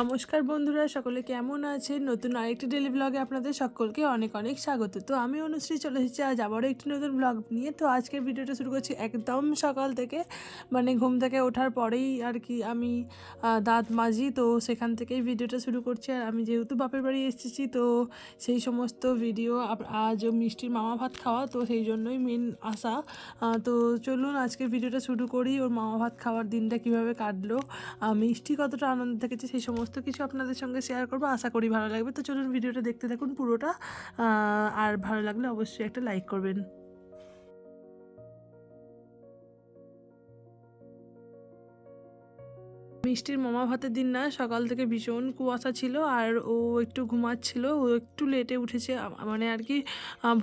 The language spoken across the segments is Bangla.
নমস্কার বন্ধুরা, সকলে কেমন আছেন? নতুন আরেকটি ডেলি ব্লগে আপনাদের সকলকে অনেক অনেক স্বাগত। তো আমি অনুশ্রী চলে এসেছি, আজ আবারও একটি নতুন ব্লগ নিয়ে। তো আজকের ভিডিওটা শুরু করছি একদম সকাল থেকে মানে ঘুম থেকে ওঠার পরেই আর কি আমি দাঁত মাজি। তো সেখান থেকেই ভিডিওটা শুরু করছি। আর আমি যেহেতু বাপের বাড়ি এসেছি, তো সেই সমস্ত ভিডিও আজ মিষ্টির মামা ভাত খাওয়া, তো সেই জন্যই মেন আসা তো চলুন আজকের ভিডিওটা শুরু করি। ওর মামা ভাত খাওয়ার দিনটা কীভাবে কাটলো মিষ্টি কতটা আনন্দ থেকেছে সেই সমস্ত কিছু আপনাদের সঙ্গে শেয়ার করব। আশা করি ভালো লাগবে। তো চলুন ভিডিওটা দেখতে থাকুন পুরোটা। আর ভালো লাগলে অবশ্যই একটা লাইক করবেন। মিষ্টির মামা ভাতের দিন না, সকাল থেকে ভীষণ কুয়াশা ছিল আর ও একটু ঘুমাচ্ছিল, ও একটু লেটে উঠেছে মানে আর কি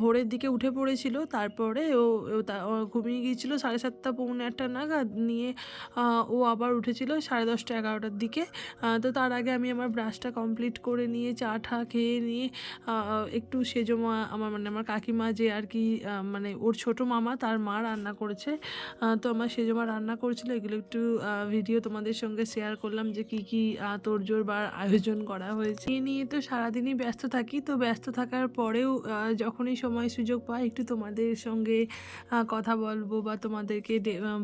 ভোরের দিকে উঠে পড়েছিল, তারপরে ও ঘুমিয়ে গিয়েছিল সাড়ে সাতটা, পৌনে আটটা নাগাদ, নিয়ে ও আবার উঠেছিল সাড়ে দশটা, এগারোটার দিকে তো তার আগে আমি আমার ব্রাশটা কমপ্লিট করে নিয়ে, চা ঠা খেয়ে নিয়ে একটু সেজো মা আমার মানে আমার কাকিমা যে আর কি মানে ওর ছোট মামা, তার মা রান্না করেছে তো আমার সেজো মা রান্না করেছিল, এগুলো একটু ভিডিও তোমাদের সঙ্গে শেয়ার করলাম যে কী কী আহ, তোড়জোড় বা আয়োজন করা হয়েছে। এই নিয়ে তো সারাদিনই ব্যস্ত থাকি তো ব্যস্ত থাকার পরেও যখনই সময় সুযোগ পাই একটু তোমাদের সঙ্গে কথা বলব বা তোমাদেরকে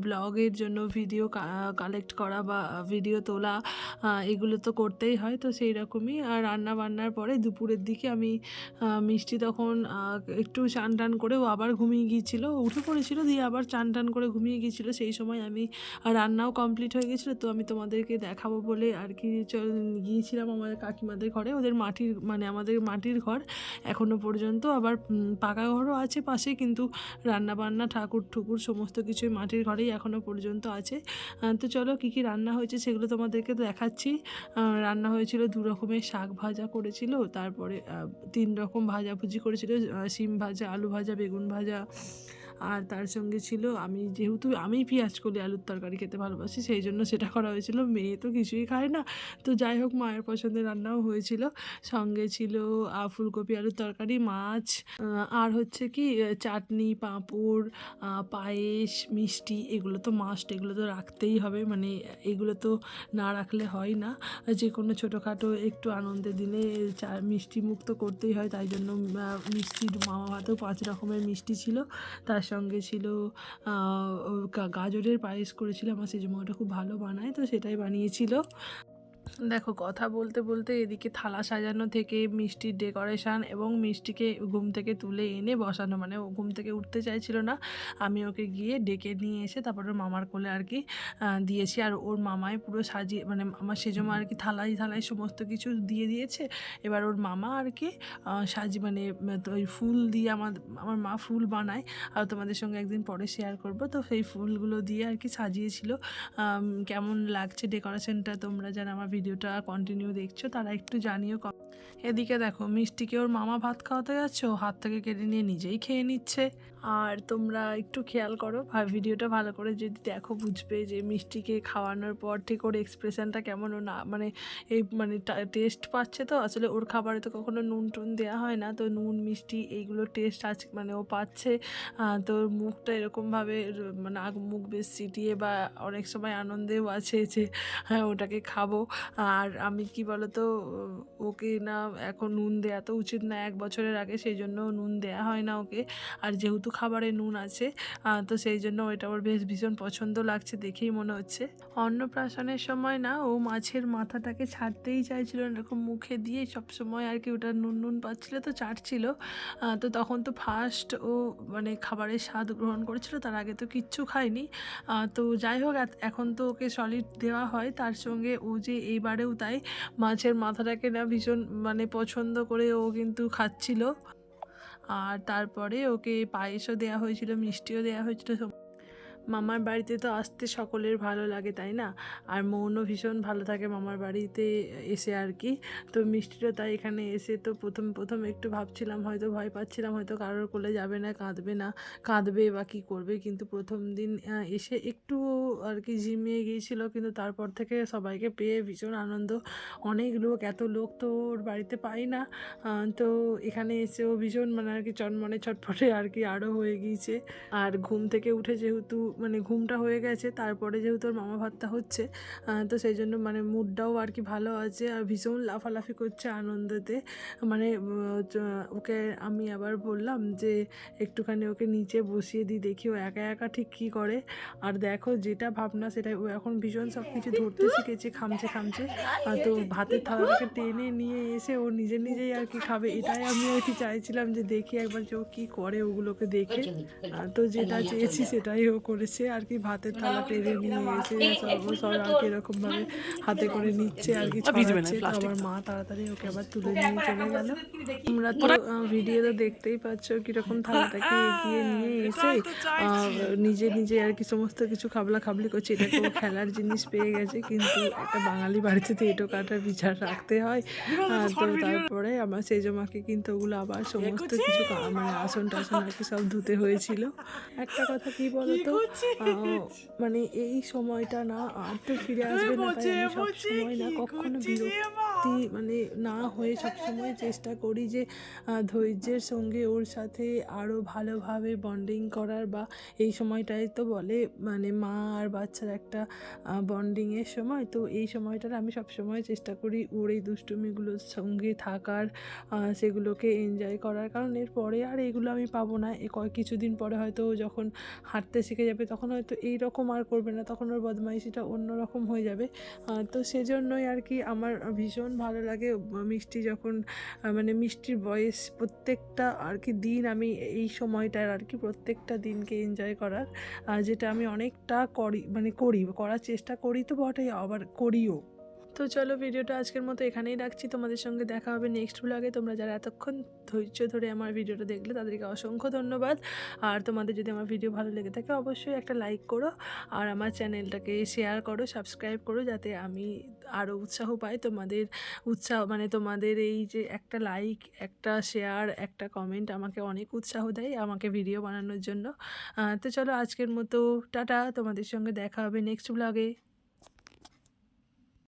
ব্লগের জন্য ভিডিও কালেক্ট করা বা ভিডিও তোলা এগুলো তো করতেই হয় তো সেই রকমই। আর রান্না বান্নার পরে দুপুরের দিকে আমি মিষ্টি তখন একটু চান টান করে আবার ঘুমিয়ে গিয়েছিল উঠে পড়েছিল দিয়ে আবার চান টান করে ঘুমিয়ে গিয়েছিল সেই সময় আমি রান্নাও কমপ্লিট হয়ে গেছিল তো আমি তোমাদেরকে দেখাবো বলে আর কি গিয়েছিলাম আমাদের কাকিমাদের ঘরে। ওদের মাটির মানে আমাদের মাটির ঘর এখনও পর্যন্ত। আবার পাকা ঘরও আছে পাশে, কিন্তু রান্না বান্না ঠাকুর ঠুকুর সমস্ত কিছুই মাটির ঘরেই এখনও পর্যন্ত আছে। তো চলো, কী কী রান্না হয়েছে সেগুলো তোমাদেরকে দেখাচ্ছি। রান্না হয়েছিল দু রকমের শাক ভাজা করেছিল, তারপরে তিন রকম ভাজাভুজি করেছিল শিম ভাজা, আলু ভাজা, বেগুন ভাজা আর তার সঙ্গে ছিল আমি যেহেতু আমি পেঁয়াজ কলি আলুর তরকারি খেতে ভালোবাসি, সেই জন্য সেটা করা হয়েছিল। মেয়ে তো কিছুই খায় না। তো যাই হোক, মায়ের পছন্দের রান্নাও হয়েছিল। সঙ্গে ছিল ফুলকপি আলুর তরকারি, মাছ আর হচ্ছে কি চাটনি, পাঁপড় পায়েস, মিষ্টি, এগুলো তো মাস্ট এগুলো তো রাখতেই হবে। মানে এগুলো তো না রাখলে হয় না। যে কোনো ছোটোখাটো একটু আনন্দের দিনে চা মিষ্টি মুক্ত করতেই হয়। তাই জন্য মিষ্টির মামা ভাতেও পাঁচ রকমের মিষ্টি ছিল। তার সঙ্গে ছিল গাজরের পায়েস করেছিল আমার সেজমাটা খুব ভালো বানায় তো সেটাই বানিয়েছিল। দেখো, কথা বলতে বলতে এদিকে থালা সাজানো থেকে মিষ্টির ডেকোরেশন এবং মিষ্টিকে ঘুম থেকে তুলে এনে বসানো মানে ও ঘুম থেকে উঠতে চাইছিল না। আমি ওকে গিয়ে ডেকে নিয়ে এসে তারপর ওর মামার কোলে আর কি দিয়েছি। আর ওর মামাই পুরো সাজিয়ে মানে আমার সেজমা আর কি থালাই থালাই সমস্ত কিছু দিয়ে দিয়েছে। এবার ওর মামা আর কি সাজি মানে ওই ফুল দিয়ে আমার আমার মা ফুল বানায়। আর তোমাদের সঙ্গে একদিন পরে শেয়ার করব। তো সেই ফুলগুলো দিয়ে আর কি সাজিয়েছিল। কেমন লাগছে ডেকোরেশনটা তোমরা যারা আমার ভিডিওটা কন্টিনিউ দেখছ, তারা একটু জানিও এদিকে দেখো, মিষ্টিকে ওর মামা ভাত খাওয়াতে যাচ্ছে, ও হাত থেকে কেটে নিয়ে নিজেই খেয়ে নিচ্ছে। আর তোমরা একটু খেয়াল করো ভিডিওটা ভালো করে যদি দেখো বুঝবে যে মিষ্টিকে খাওয়ানোর পর ঠিক ওর এক্সপ্রেশনটা কেমন ও না মানে এই মানে টেস্ট পাচ্ছে তো, আসলে ওর খাবারে তো কখনো নুন টুন দেওয়া হয় না, তো নুন, মিষ্টি এইগুলো টেস্ট আছে মানে ও পাচ্ছে। তো মুখটা এরকমভাবে মানে মুখ বেশ সিটিয়ে বা অনেক সময় আনন্দেও আছে যে হ্যাঁ ওটাকে খাব। আর আমি কি বলতো, ওকে না, এখন নুন দেওয়া তো উচিত না, এক বছরের আগে, সেই জন্য নুন দেওয়া হয় না ওকে। আর যেহেতু খাবারে নুন আছে। তো সেই জন্য ওইটা ওর বেশ ভীষণ পছন্দ লাগছে দেখেই মনে হচ্ছে। অন্নপ্রাশনের সময় না ও মাছের মাথাটাকে ছাড়তেই চাইছিল এরকম মুখে দিয়ে সব সময় আর কি ওটা নুন নুন পাচ্ছিল তো চাটছিল তো তখন তো ফার্স্ট ও মানে খাবারের স্বাদ গ্রহণ করেছিল, তার আগে তো কিচ্ছু খায়নি। তো যাই হোক এখন তো ওকে সলিড দেওয়া হয়, তার সঙ্গে ও যে এইবারেও তাই মাছের মাথাটাকে না ভীষণ মানে পছন্দ করে ও কিন্তু খাচ্ছিল। আর তারপরে ওকে পায়েসও দেওয়া হয়েছিল মিষ্টিও দেওয়া হয়েছিল মামার বাড়িতে তো আসতে সকলের ভালো লাগে, তাই না? আর মনও ভীষণ ভালো থাকে মামার বাড়িতে এসে আর কি। তো মিষ্টিটা তাই এখানে এসে তো প্রথম প্রথম একটু ভাবছিলাম, হয়তো ভয় পাচ্ছিলাম, হয়তো কারোর কোলে যাবে না, কাঁদবে না, কাঁদবে বা কী করবে। কিন্তু প্রথম দিন এসে একটু আর কি ঝিমিয়ে গিয়েছিল, কিন্তু তারপর থেকে সবাইকে পেয়ে ভীষণ আনন্দ। অনেক লোক, এত লোক তো ওর বাড়িতে পাই না। তো এখানে এসেও ভীষণ মানে আর কি চনমনে ছটফটে আর কি আরও হয়ে গিয়েছে। আর ঘুম থেকে উঠে যেহেতু মানে ঘুমটা হয়ে গেছে তারপরে যেহেতু ওর মামা ভাতটা হচ্ছে তো সেই জন্য মানে মুডটাও আর কি ভালো আছে আর ভীষণ লাফালাফি করছে আনন্দতে। মানে ওকে আমি আবার বললাম যে একটুখানি ওকে নিচে বসিয়ে দিই দেখি ও একা একা ঠিক কী করে। আর দেখো যেটা ভাবনা সেটা ও এখন ভীষণ সব কিছু ধরতে শিখেছে খামছে খামছে। আর তো ভাতের থালাটাকে টেনে নিয়ে এসে ও নিজে নিজেই আর কি খাবে এটাই আমি আর কি চাইছিলাম যে দেখি একবার যে ও কী করে ওগুলোকে দেখে। তো যেটা চেয়েছি সেটাই ও করেছে আর কি ভাতের থালা টেনে নিয়ে এসে সব আর কি এরকমভাবে হাতে করে নিচ্ছে আর কি ছড়াচ্ছে। আমার মা তাড়াতাড়ি ওকে আবার তুলে নিয়ে চলে গেল। তোমরা তো ভিডিওতে দেখতেই পাচ্ছ কীরকম থালাটাকে এগিয়ে নিয়ে এসে নিজে নিজে আর কি সমস্ত কিছু খাবলা খাবলি করছে। এটা ও খেলার জিনিস পেয়ে গেছে কিন্তু একটা বাঙালি বাড়িতে তো এটো কাটার বিচার রাখতে হয়। তো তারপরে আমার সেজো মাকে কিন্তু ওগুলো আবার সমস্ত কিছু মানে আসন টাসন আর কি সব ধুতে হয়েছিল। একটা কথা কি বলতো? মানে এই সময়টা না আর তো ফিরে আসবে না তাই আমি সব সময় না কখনো বিরক্তি মানে না হয়ে সবসময় চেষ্টা করি যে ধৈর্যের সঙ্গে ওর সাথে আরও ভালোভাবে বন্ডিং করার বা এই সময়টাই তো বলে মানে মা আর বাচ্চার একটা বন্ডিংয়ের সময়, তো এই সময়টার আমি সব সময় চেষ্টা করি ওর এই দুষ্টুমিগুলোর সঙ্গে থাকার সেগুলোকে এনজয় করার। কারণ এর পরে আর এগুলো আমি পাবো না। এ কয়, কিছুদিন পরে হয়তো যখন হাঁটতে শিখে যাবে, তখন হয়তো এই রকম আর করবে না, তখন ওর বদমাইশিটা অন্যরকম হয়ে যাবে। তো সেজন্যই আর কি আমার ভীষণ ভালো লাগে। মিষ্টি যখন মানে মিষ্টির বয়স প্রত্যেকটা আর কি দিন আমি এই সময়টার আর কি প্রত্যেকটা দিনকে এনজয় করার যেটা আমি অনেকটা করি মানে করি, করার চেষ্টা করি তো বটেই, আবার করিও। তো চলো ভিডিওটা আজকের মতো এখানেই রাখছি। তোমাদের সঙ্গে দেখা হবে নেক্সট ব্লগে তোমরা যারা এতক্ষণ ধৈর্য ধরে আমার ভিডিওটা দেখলে, তাদেরকে অসংখ্য ধন্যবাদ। আর তোমাদের যদি আমার ভিডিও ভালো লেগে থাকে, অবশ্যই একটা লাইক করো। আর আমার চ্যানেলটাকে শেয়ার করো সাবস্ক্রাইব করো, যাতে আমি আরও উৎসাহ পাই। তোমাদের উৎসাহ মানে তোমাদের এই যে একটা লাইক একটা শেয়ার একটা কমেন্ট আমাকে অনেক উৎসাহ দেয় আমাকে ভিডিও বানানোর জন্য। তো চলো আজকের মতো, টাটা। তোমাদের সঙ্গে দেখা হবে নেক্সট ব্লগে